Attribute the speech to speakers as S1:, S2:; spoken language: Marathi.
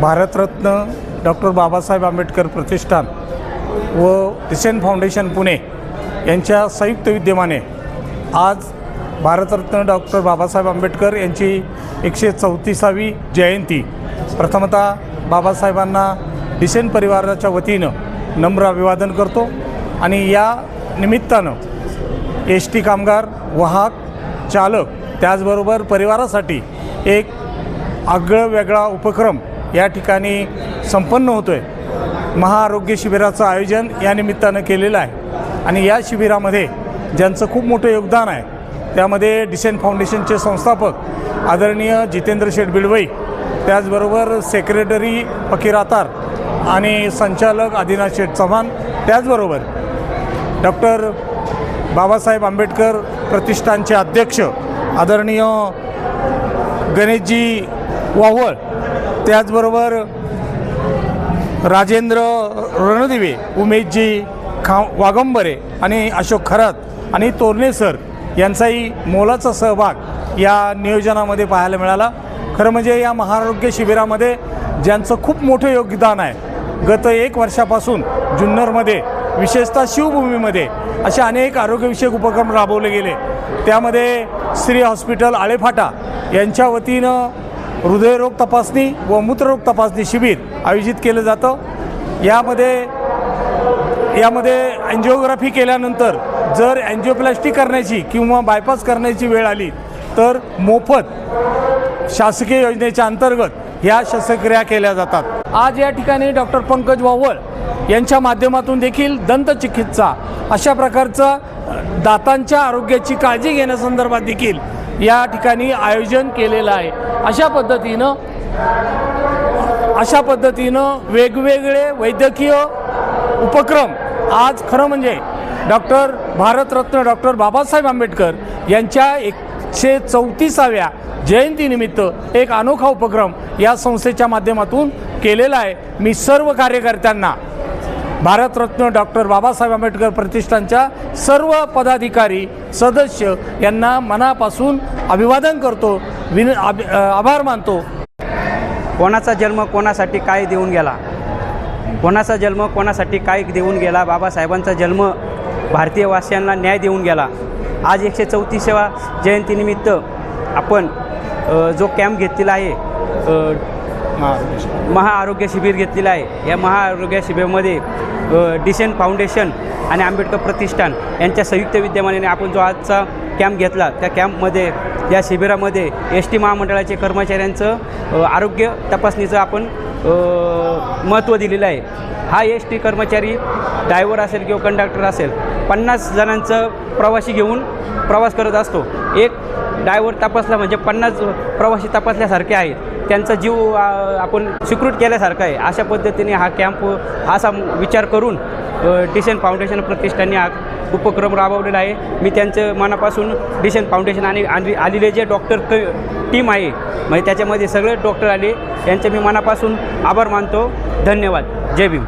S1: भारतरत्न डॉक्टर बाबासाहेब आंबेडकर प्रतिष्ठान व डिसेन फाउंडेशन पुणे यांच्या संयुक्त विद्यमाने आज भारतरत्न डॉक्टर बाबासाहेब आंबेडकर यांची एकशे चौतीसावी जयंती. प्रथमतः बाबासाहेबांना डिसेन परिवाराच्या वतीनं नम्र अभिवादन करतो आणि या निमित्तानं एस टी कामगार वाहक चालक त्याचबरोबर परिवारासाठी एक आगळं वेगळा उपक्रम या ठिकाणी संपन्न होतो आहे महाआरोग्य शिबिराचं आयोजन या निमित्तानं केलेलं आहे. आणि या शिबिरामध्ये ज्यांचं खूप मोठं योगदान आहे त्यामध्ये डिसेन फाउंडेशनचे संस्थापक आदरणीय जितेंद्र शेठ बिडवई त्याचबरोबर सेक्रेटरी फकीर आतार आणि संचालक आदिनाथ शेठ चव्हाण त्याचबरोबर डॉक्टर बाबासाहेब आंबेडकर प्रतिष्ठानचे अध्यक्ष आदरणीय गणेशजी वावळ त्याचबरोबर राजेंद्र रणदिवे उमेशजी खा वागंबरे आणि अशोक खरात आणि तोरणे सर यांचाही मोलाचा सहभाग या नियोजनामध्ये पाहायला मिळाला. खरं म्हणजे या महाआरोग्य शिबिरामध्ये ज्यांचं खूप मोठं योगदान आहे गत एक वर्षापासून जुन्नरमध्ये विशेषतः शिवभूमीमध्ये असे अनेक आरोग्यविषयक उपक्रम राबवले गेले. त्यामध्ये श्री हॉस्पिटल आळेफाटा यांच्या वतीनं हृदयरोग तपासणी व मूत्ररोग तपासणी शिबिर आयोजित केलं जातं. यामध्ये यामध्ये अँजिओग्राफी केल्यानंतर जर अँजिओप्लास्टी करण्याची किंवा बायपास करण्याची वेळ आली तर मोफत शासकीय योजनेच्या अंतर्गत ह्या शस्त्रक्रिया केल्या जातात. आज या ठिकाणी डॉक्टर पंकज वावळ यांच्या माध्यमातून देखील दंतचिकित्सा अशा प्रकारचं दातांच्या आरोग्याची काळजी घेण्यासंदर्भात देखील या ठिकाणी आयोजन केलेलं आहे. अशा पद्धतीनं अशा पद्धतीनं वेगवेगळे वैद्यकीय उपक्रम आज खरं म्हणजे डॉक्टर भारतरत्न डॉक्टर बाबासाहेब आंबेडकर यांच्या एकशे चौतीसाव्या जयंतीनिमित्त एक अनोखा उपक्रम या संस्थेच्या माध्यमातून केलेला आहे. मी सर्व कार्यकर्त्यांना भारतरत्न डॉक्टर बाबासाहेब आंबेडकर प्रतिष्ठानच्या सर्व पदाधिकारी सदस्य यांना मनापासून अभिवादन करतो विन आभार मानतो.
S2: कोणाचा जन्म कोणासाठी काय देऊन गेला? कोणाचा जन्म कोणासाठी काय देऊन गेला? बाबासाहेबांचा जन्म भारतीय वासियांना न्याय देऊन गेला. आज एकशे चौतीसाव्या जयंतीनिमित्त आपण जो कॅम्प घेतलेला आहे महाआरोग्य शिबिर घेतलेलं आहे. या महाआरोग्य शिबिरामध्ये डिसेन फाउंडेशन आणि आंबेडकर प्रतिष्ठान यांच्या संयुक्त विद्यमानाने आपण जो आजचा कॅम्प घेतला त्या कॅम्पमध्ये या शिबिरामध्ये एस टी महामंडळाचे कर्मचाऱ्यांचं आरोग्य तपासणीचं आपण महत्त्व दिलेलं आहे. हा एस टी कर्मचारी ड्रायव्हर असेल किंवा कंडक्टर असेल पन्नास जणांचं प्रवासी घेऊन प्रवास करत असतो. एक ड्रायव्हर तपासला म्हणजे पन्नास प्रवासी तपासल्यासारखे आहेत. त्यांचा जीव आपण स्वीकृत केल्यासारखा आहे. अशा पद्धतीने हा कॅम्प हा असा विचार करून डिसेन फाउंडेशन प्रतिष्ठानने हा उपक्रम राबवलेला आहे. मी त्यांचं मनापासून डिसेन फाउंडेशन आणि आणि आलेले जे डॉक्टर क टीम आहे म्हणजे त्याच्यामध्ये सगळे डॉक्टर आले. यांचे मी मनापासून आभार मानतो. धन्यवाद. जय भीम.